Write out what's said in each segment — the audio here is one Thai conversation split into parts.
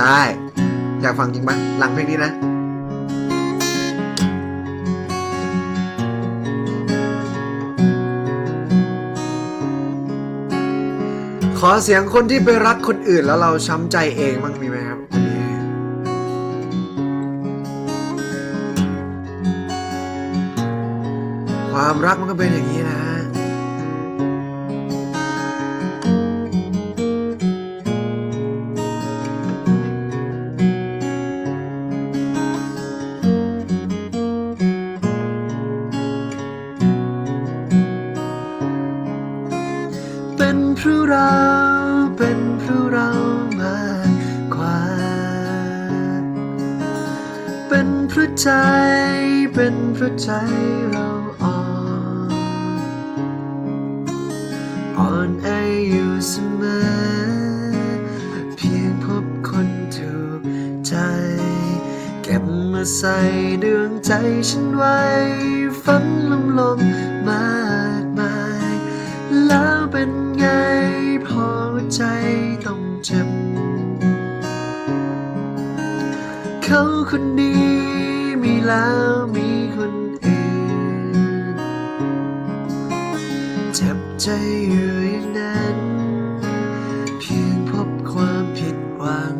ได้ อยากฟังจริงปะหลังเพลงนี้นะขอเสียงคนที่ไปรักคนอื่นแล้วเราช้ำใจเองบ้างมีไหมครับวันนี้ความรักมันก็เป็นอย่างนี้นะ เป็นเพราะเรา เป็นเพราะเรามากกว่า เป็นเพราะใจ เป็นเพราะใจเราอ่อนอ่อนแออยู่เสมอ เพียงพบคนถูกใจ เก็บมาใส่ดวงใจฉันไว้ ฝันลมลมมา ใจต้องเจ็บ เขาคนนี้มีแล้วมีคนอื่นเจ็บใจอยู่อย่างนั้น เพียงพบความผิดหวัง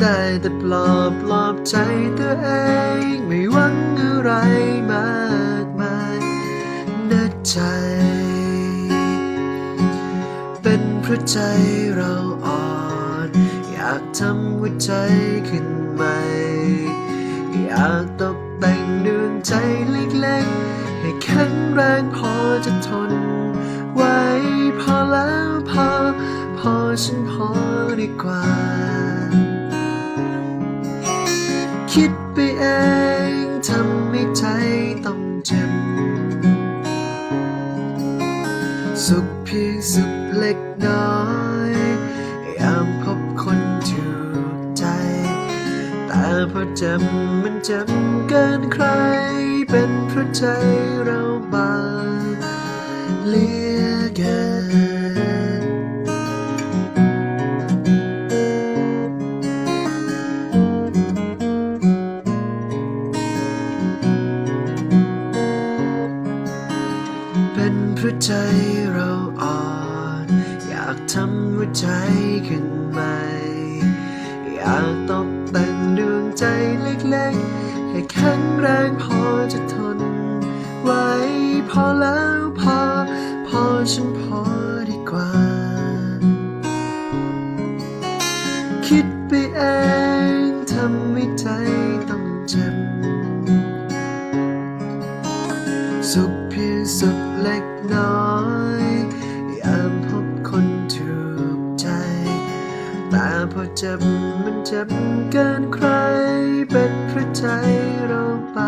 ได้แต่ปลอบปลอบใจตัวเองไม่หวัง เพราะใจเราอ่อน อยากทำหัวใจขึ้นใหม่อยากตกแต่งดวงใจเล็กๆ ให้แข็งแรงพอจะทน ไว้พอแล้วพอ พอฉันพอดีกว่า คิดไปเองทำให้ใจต้องเจ็บ สุขเพียงสุขเล็กน้อยยามพบคนถูกใจ แต่พอจำมันจำเกินใคร เป็นเพราะใจเราบาง เป็นเพราะใจเราอ่อน อยากทำหัวใจขึ้นใหม่ อยากตกแต่งดวงใจเล็กๆ ให้แข็งแรงพอจะทนไว้พอแล้วพอ พอฉันพอดีกว่า คิดไปเองทำให้ใจต้องเจ็บสุขเพียง สุขเล็กน้อยยามพบคนถูกใจ แต่พอเจ็บมันเจ็บเกินใครเป็นพระใจเราไป